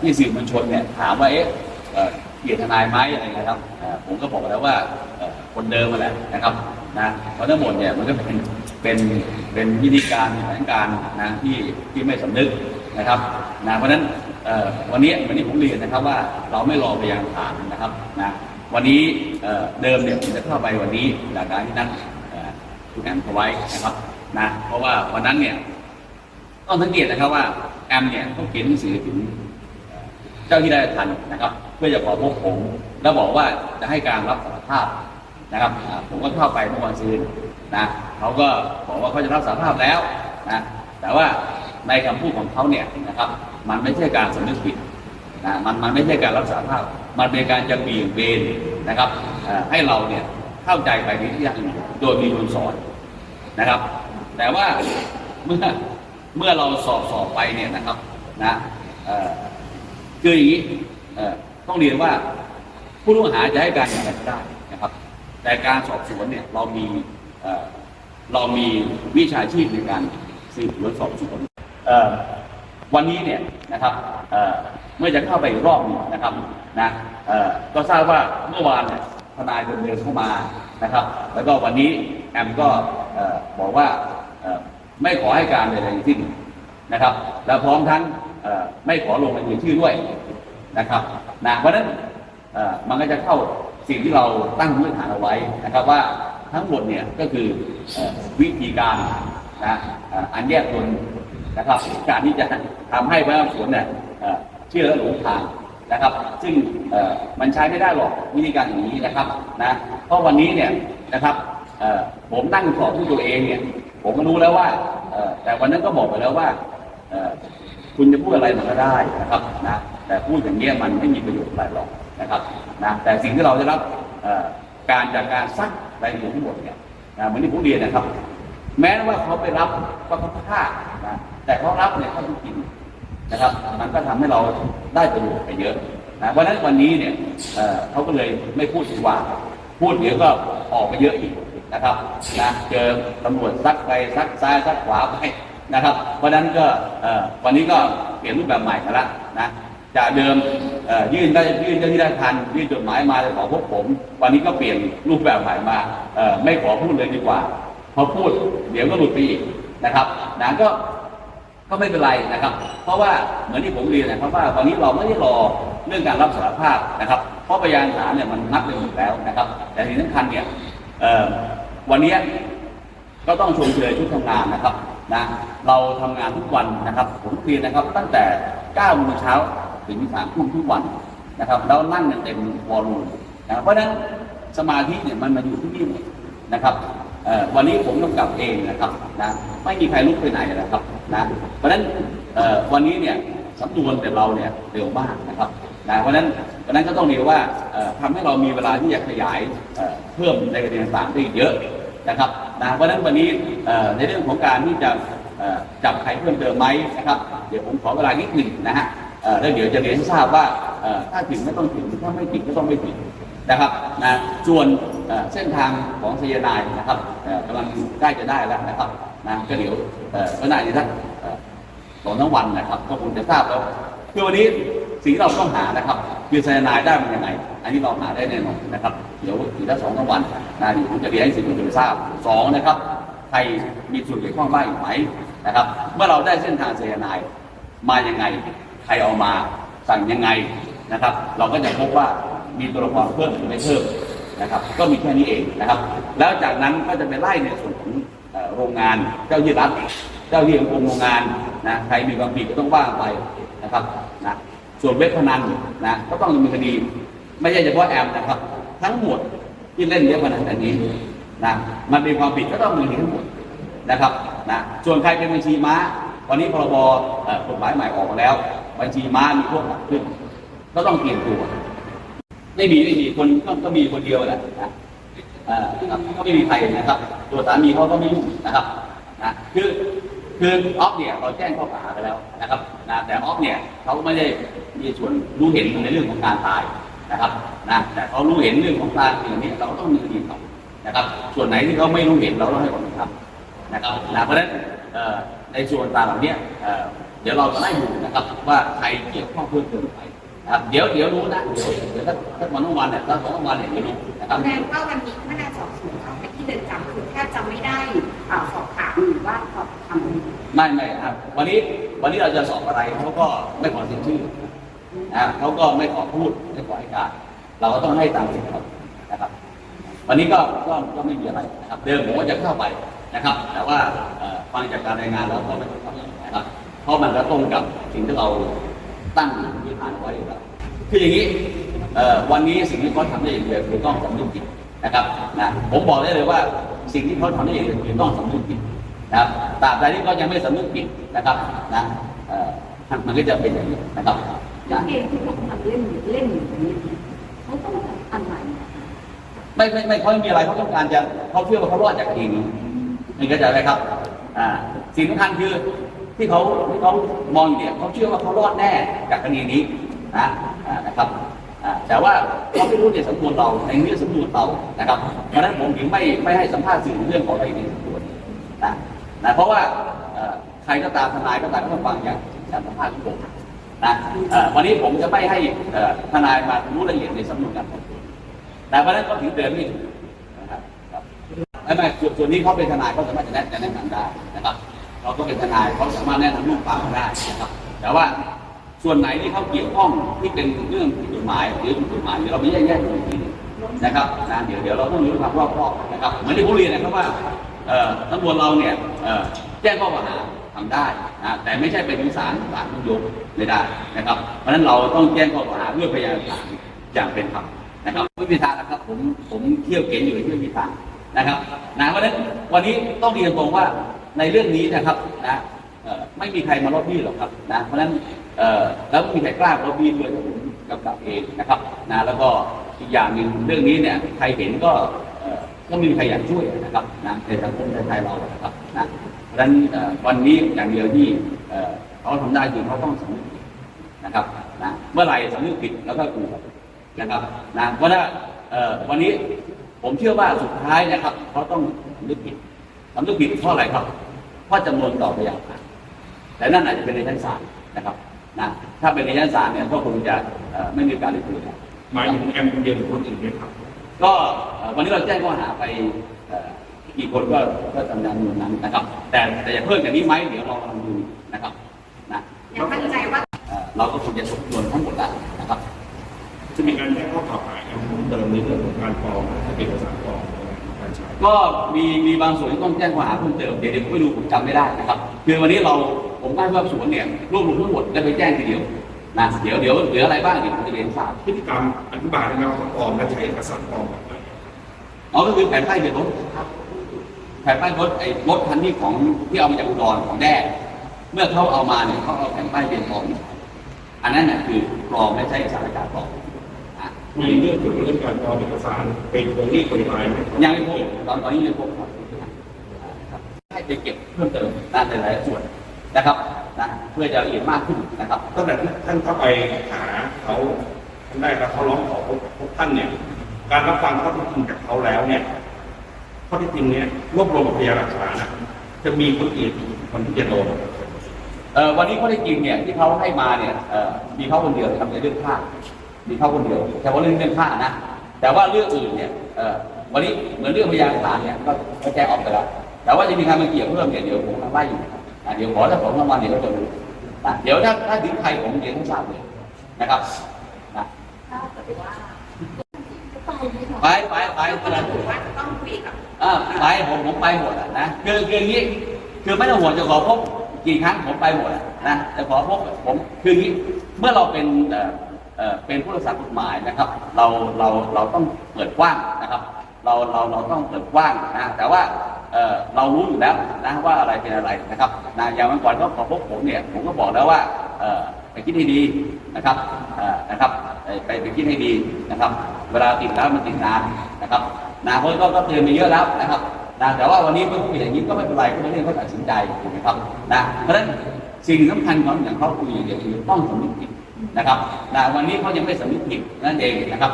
ที่สื่อมวลชนเนี่ยถามว่าเอ๊ะเกลียร์ทนายไหมอะไรนะครับผมก็บอกแล้วว่าคนเดิมมาแหละนะครับนะเพราะทั้งหมดเนี่ยมันก็เป็นเป็นเป็นวิธีการแผนการนะที่ที่ไม่สำนึกนะครับนะเพราะฉะนั้นวันนี้วันนี้ผมเรียนนะครับว่าเราไม่รอพยานฐานนะครับนะวันนี้เดิมเนี่ยผมจะเข้าไปวันนี้จากการที่นัดเอ่อคุณแอมเขาไว้นะครับนะเพราะว่าวันนั้นเนี่ยต้องสังเกตนะครับว่าแอมเนี่ยเขาเขียนหนังสือถึง จ้าที่ได้ทันนะครับ เพื่อจะขอพบผม แล้วบอกว่าจะให้การรับสารภาพนะครับผมก็เข้าไปเมื่อวันซืนนะเขาก็บอกว่าเขาจะรับสารภาพแล้วนะแต่ว่าในคำพูดของเขาเนี่ยนะครับ มันไม่ใช่การสำนึกผิดนะมันมันไม่ใช่การรับสารภาพ มันเป็นการจะเบี่ยงเบนนะครับให้เราเนี่ยเข้าใจไปในที่อย่างโดยมีคนสอนนะครับ แต่ว่าเมื่อเมื่อเราสอบสอบไปเนี่ยนะครับนะ คืออย่างนี้ต้องเรียนว่าผู้ต้องหาจะให้การอย่างไรก็ได้นะครับ แต่การสอบสวนเนี่ยเรามีเรามีวิชาชีพในการสืบสวนสอบสวนวันนี้เนี่ยนะครับเมื่อจะเข้าไปรอบนึงนะครับนะก็ทราบว่าเมื่อวานเนี่ยทนายเดินเดินเข้ามานะครับ แล้วก็วันนี้แอมก็บอกว่าไม่ขอให้การใดๆทั้งสิ้นนะครับ และพร้อมทั้ง ไม่ขอลงรายชื่อด้วยนะครับนะเพราะนั้นเอ่อมันก็จะเข้าสิ่งที่เราตั้งพื้นฐานเอาไว้นะครับว่าทั้งหมดเนี่ยก็คืออวิธีการนะอันแยกตนนะครับ การที่จะทำให้พนักงานสวนเนี่ยเชื่อและหลงทางนะครับ ซึ่งมันใช้ไม่ได้หรอกวิธีการอย่างนี้นะครับนะเพราะวันนี้เนี่ยนะครับผมนั่งสอบด้วยตัวเองเนี่ยผมก็รู้แล้วว่าแต่วันนั้นก็บอกไปแล้วว่า คุณจะพูดอะไรมันก็ได้นะครับนะแต่พูดอย่างเงี้ยมันไม่มีประโยชน์อะไรหรอกนะครับนะแต่สิ่งที่เราได้รับการจากการซักรายละเอียดทั้งหมดเนี่ยนะเหมือนที่ผมเรียนนะครับ แม้ว่าเขาไปรับก็เขาฆ่านะแต่เขารับเนี่ยเขาต้องกินนะครับ มันก็ทำให้เราได้ประโยชน์ไปเยอะนะเพราะฉะนั้นวันนี้เนี่ยเเขาก็เลยไม่พูดดีกว่า พูดเดี๋ยวก็ออกไปเยอะอีกนะครับนะเจอตำรวจซักไปซักซ้ายซักขวาไป นะครับ เพราะฉะนั้นก็วันนี้ก็เปลี่ยนรูปแบบใหม่มาแล้วนะจากเดิมยื่นได้ยื่นเจ้าที่ได้ทันยื่นจดหมายมาจะขอพบผม วันนี้ก็เปลี่ยนรูปแบบใหม่มาไม่ขอพูดเลยดีกว่าพอพูดเดี๋ยวก็หลุดไปอีกนะครับนะก็ก็ไม่เป็นไรนะครับ เพราะว่าเหมือนที่ผมเรียนนะครับว่าวันนี้เราไม่ได้รอเรื่องการรับสารภาพนะครับ เพราะพยานฐานเนี่ยมันนัดไปหมดแล้วนะครับ แต่ที่สำคัญเนี่ยวันนี้ก็ต้องชมเชยชุดทำงานนะครับ นะเราทำงานทุกวันนะครับผมเรียนนะครับตั้งแต่9โมงเช้าถึง3ทุ่มทุกวันนะครับ แล้วนั่งกันเต็มวอลลุ่มนะเพราะฉะนั้นสมาธิเนี่ยมันมาอยู่ที่นี่หมดนะครับวันนี้ผมกำกับเองนะครับนะไม่มีใครลุกไปไหนนะครับนะเพราะฉะนั้นวันนี้เนี่ยสำนวนแต่เราเนี่ยเร็วมากนะครับนะเพราะนั้นเพราะนั้นก็ต้องเรียกว่าเอ่อทำให้เรามีเวลาที่จะขยายเพิ่มในประเด็นต่างๆได้อีกเยอะนะครับ นะเพราะฉะนั้นวันนี้ในเรื่องของการที่จะจับใครเพิ่มเติมไหมนะครับ เดี๋ยวผมขอเวลานิดหนึ่งนะฮะแล้วเดี๋ยวจะเรียนให้ทราบว่าถ้าถึงไม่ต้องถึงถ้าไม่ถึงก็ต้องไม่ถึงนะครับนะส่วนเส้นทางของสยนายนะครับกำลังใกล้จะได้แล้วนะครับนะก็เดี๋ยวเอ่อก็น่าจะสักเอ่อสองทั้งวันนะครับ ก็คงจะทราบแล้วคือวันนี้สิ่งที่เราต้องหานะครับ คือสยนายได้มันยังไง อันนี้เราหาได้แน่นอนนะครับ เดี๋ยวอีกสักสองทั้งวันนะเดี๋ยวผมจะเรียนให้สื่อมวลชนทราบสองนะครับใครมีส่วนเกี่ยวข้องบ้างอีกไหมนะครับ เมื่อเราได้เส้นทางสยานายมายังไง ใครเอามาสั่งยังไงนะครับ เราก็จะพบว่ามีตัวละครเพิ่มหรือไม่เพิ่มนะครับ ก็มีแค่นี้เองนะครับ แล้วจากนั้นก็จะไปไล่ในส่วนของโรงงานเจ้าที่รัฐ เจ้าที่ของโรงงานนะใครมีความผิดก็ต้องว่าไปนะครับ ส่วนเว็บพนันนะก็ต้องดำเนินคดี ไม่ใช่เฉพาะแอมนะครับ ทั้งหมดที่เล่นเว็บพนันอันนี้นะมันเป็นความผิดก็ต้องดำเนินคดีทั้งหมดนะครับนะส่วนใครเป็นบัญชีม้า วันนี้พรบกฎหมายใหม่ออกมาแล้ว บัญชีม้ามีโทษหนักขึ้น ก็ต้องเตรียมตัว ไม่มีไม่มีคนก็มีคนเดียวแหละนะเอ่อก็ไม่มีใครนะครับ ตัวสามีเขาก็ไม่ยุ่งนะครับนะคือ คือออฟเนี่ยเราแจ้งข้อกล่าวหาไปแล้วนะครับนะแต่ออฟเนี่ยเขาไม่ได้มีส่วนรู้เห็นในเรื่องของการตายนะครับนะแต่เขารู้เห็นเรื่องของการอย่างนี้เราต้องมีคดีต่อนะครับ ส่วนไหนที่เขาไม่รู้เห็นเราต้องให้ความเป็นธรรมนะครับนะเพราะฉะนั้นในส่วนต่างเหล่านี้เอ่อเดี๋ยวเราจะไล่ดูนะครับว่าใครเกี่ยวข้องเพิ่มเติมไปนะครับเดี๋ยวเดี๋ยวรู้นะเดี๋ยวเดี๋ยวถ้าถ้าวันต้วันเนี่ยถ้าสองวันเนี่ยเดี๋ยวรู้นะครับแสดงว่าวันนี้พนักงานสอบสวนเขาไปที่เรือนจำคือแทบจะไม่ได้สอบถามหรือว่าสอบทำ ไม่ไม่ครับ วันนี้วันนี้เราจะสอบอะไรเขาก็ไม่ขอเซ็นชื่อนะเขาก็ไม่ขอพูดไม่ขอให้การ เราก็ต้องให้ตามสิทธิ์เขานะครับ วันนี้ก็ก็ก็ไม่มีอะไรนะครับ เดิมผมว่าจะเข้าไปนะครับ แต่ว่าฟังจากการรายงานแล้วก็ไม่ต้องเข้าไปนะครับ เพราะมันก็ตรงกับสิ่งที่เราตั้งพื้นฐานไว้อยู่แล้วคืออย่างนี้วันนี้สิ่งที่เขาทำได้อย่างเดียวคือต้องสำนึกผิดนะครับนะผมบอกได้เลยว่าสิ่งที่เขาทำได้อย่างเดียวคือต้องสำนึกผิด นะครับตราบใดที่เขายังไม่สำนึกผิดนะครับนะเอ่อมันก็จะเป็นอย่างนี้นะครับแล้วนะเกมที่เขาทำเล่นอยู่เล่นอยู่ตรงนี้เขาต้องทำอะไรนะคะไม่ไม่ไม่เขาไม่มีอะไรเขาต้องการจะเขาเชื่อว่าเขารอดจากคดีนี้นี่เข้าใจไหมครับอ่าสิ่งสำคัญคือที่เขาที่เขามองอยู่เนี่ยเขาเชื่อว่าเขารอดแน่จากคดีนี้นะอ่านะครับอ่าแต่ว่าเขาไม่รู้ในสำนวนเราในเรื่องสำนวนเรานะครับเพราะฉะนั้นผมถึงไม่ไม่ให้สัมภาษณ์สื่อเรื่องของอะไรในสำนวนนะ นะเพราะว่าใครก็ตามทนายก็ตามก็ต้องฟังอย่างอย่างสัมภาษณ์ของผมนะวันนี้ผมจะไม่ให้ทนายมารู้รายละเอียดในสำนวนการสอบสวนแต่วันนั้นก็ถือเดินไม่ถูกนะครับครับไม่ไม่ส่วนนี้เขาเป็นทนายเขาสามารถจะแนะจะแนะนำได้นะครับเราก็เป็นทนายเขาสามารถแนะนำลูกความได้นะครับ แต่ว่าส่วนไหนที่เขาเกี่ยวข้องที่เป็นเรื่องผิดกฎหมายหรือถูกกฎหมายเดี๋ยวเราไม่แยกแยกตรงนี้นะครับนะเดี๋ยวเดี๋ยวเราต้องรู้ความรอบคอบนะครับเหมือนที่ผมเรียนนะครับว่า ตำรวจเราเนี่ยเอ่อแจ้งข้อกล่าวหาทำได้นะแต่ไม่ใช่เป็นถึงศาลศาลต้องยกไม่ได้นะครับ เพราะฉะนั้นเราต้องแจ้งข้อกล่าวหาเพื่อพยานหลักฐานอย่างเป็นธรรมนะครับไม่มีทางนะครับผมผมเที่ยวเก๋งอยู่ที่ไม่มีทางนะครับนะเพราะฉะนั้นวันนี้ต้องเรียนตรงว่าในเรื่องนี้นะครับนะเอ่อไม่มีใครมาลบบี้หรอกครับนะเพราะฉะนั้นเอ่อแล้วไม่มีใครกล้ามาลบบี้ด้วยผมกำกับเองนะครับนะแล้วก็อีกอย่างหนึ่งเรื่องนี้เนี่ยใครเห็นก็ ก็ไม่มีใครอยากช่วยนะครับนะในสังคมไทยเรานะครับนะเพราะฉะนั้นวันนี้อย่างเดียวที่เขาทำได้คือเขาต้องสำนึกผิดนะครับนะเมื่อไหร่สำนึกผิดแล้วก็กูนะครับนะเพราะว่าวันนี้ผมเชื่อว่าสุดท้ายนะครับเขาต้องสำนึกผิดสำนึกผิดเพราะอะไรครับเพราะจำนวนต่อพยานหลักฐานแต่นั่นอาจจะเป็นในชั้นศาลนะครับนะถ้าเป็นในชั้นศาลเนี่ยก็คงจะไม่มีการดำเนินหมายถึงแอมคนเดียวหรือคนอื่นไหมครับ ก็เอ่อวันนี้เราแจ้งข้อหาไปเอ่อกี่คนก็ก็จำนวนนั้นนะครับ แต่แต่จะเพิ่มอย่างนี้ไหมเดี๋ยวเรากำลังดูนะครับนะยังมั่นใจว่าเอ่อเราก็คงจะสมควรทั้งหมดแล้วนะครับจะมีการแจ้งข้อกล่าวหาแอมเพิ่มเติมในเรื่องของการปลอมเอกสารปลอมการใช้ก็มีมีบางส่วนที่ต้องแจ้งข้อหาเพิ่มเติมเดี๋ยวเดี๋ยวผมไปดูผมจำไม่ได้นะครับคือวันนี้เราผมตั้งว่าสวนเนี่ยรวบรวมทั้งหมดแล้วไปแจ้งทีเดียว นะเดี๋ยวเดี๋ยวเหลืออะไรบ้างเดี๋ยวผมจะเรียนทราบพฤติกรรมอธิบายได้ไหมว่าเขาปลอมและใช้เอกสารปลอมแบบไหนอ๋อก็คือแผ่นป้ายเป็นรถแผ่นป้ายรถไอ้รถคันนี้ของที่เอามาจากอุดรของแด้เมื่อเขาเอามาเนี่ยเขาเอาแผ่นป้ายเป็นปลอมอันนั้นน่ะคือปลอมไม่ใช่เอกสารการปลอมอะมีเรื่องเกี่ยวกับเรื่องการปลอมเอกสารเป็นตัวนี้กฎหมายไหมยังไม่พบตอนตอนนี้ยังไม่พบครับครับให้ไปเก็บเพิ่มเติมด้านหลายๆส่วนนะครับ นะเพื่อจะละเอียดมากขึ้นนะครับตั้งแต่ท่านเข้าไปหาเขาท่านได้รับเขาร้องขอพบพบท่านเนี่ย การรับฟังข้อเท็จจริงจากเขาแล้วเนี่ยข้อเท็จจริงเนี่ยรวบรวมพยานหลักฐานนะจะมีคนอื่นอีกคนที่จะโดนเอ่อวันนี้ข้อเท็จจริงเนี่ยที่เขาให้มาเนี่ยเอ่อมีเขาคนเดียวนะครับในเรื่องฆ่ามีเขาคนเดียวแต่ว่าเรื่องเรื่องฆ่านะแต่ว่าเรื่องอื่นเนี่ยเอ่อวันนี้เหมือนเรื่องพยานหลักฐานเนี่ยก็ก็แจ้งออกไปแล้วแต่ว่าจะมีใครมาเกี่ยวเพิ่มเนี่ยเดี๋ยวผมทำไล่อยู่นะครับอะ เดี๋ยวขอถ้าผมทำวันเดี๋ยวก็จะรู้นะเดี๋ยวถ้าถ้าถึงใครผมเดี๋ยวต้องทราบเลยนะครับนะถ้าเกิดว่าไปไม่ถอนไปไปไปก็ระบุว่าจะต้องคุยกับอ่าไปผมผมไปหมดอะนะคือคืออย่างนี้คือไม่ต้องห่วงจะขอพบกี่ครั้งผมไปหมดอะนะจะขอพบผมคืออย่างนี้เมื่อเราเป็นเอ่อเอ่อเป็นผู้รักษากฎหมายนะครับ เราเราเราต้องเปิดกว้างนะครับ เราเราเราต้องเปิดกว้างนะแต่ว่า เอ่อเรารู้อยู่แล้วนะว่าอะไรเป็นอะไรนะครับนะอย่างวันก่อนก็ขอพบผมเนี่ยผมก็บอกแล้วว่าเอ่อไปคิดให้ดีนะครับเอ่อนะครับไปไปคิดให้ดีนะครับ เวลาติดแล้วมันติดนานนะครับนะเพราะก็ก็เตือนไปเยอะแล้วนะครับนะแต่ว่าวันนี้เมื่อคุยอย่างนี้ก็ไม่เป็นไรก็เป็นเรื่องเขาตัดสินใจถูกไหมครับนะเพราะฉะนั้นสิ่งสำคัญของอย่างเขาคุยอย่างเดียวคือต้องสำนึกผิดนะครับนะวันนี้เขายังไม่สำนึกผิดนั่นเองนะครับ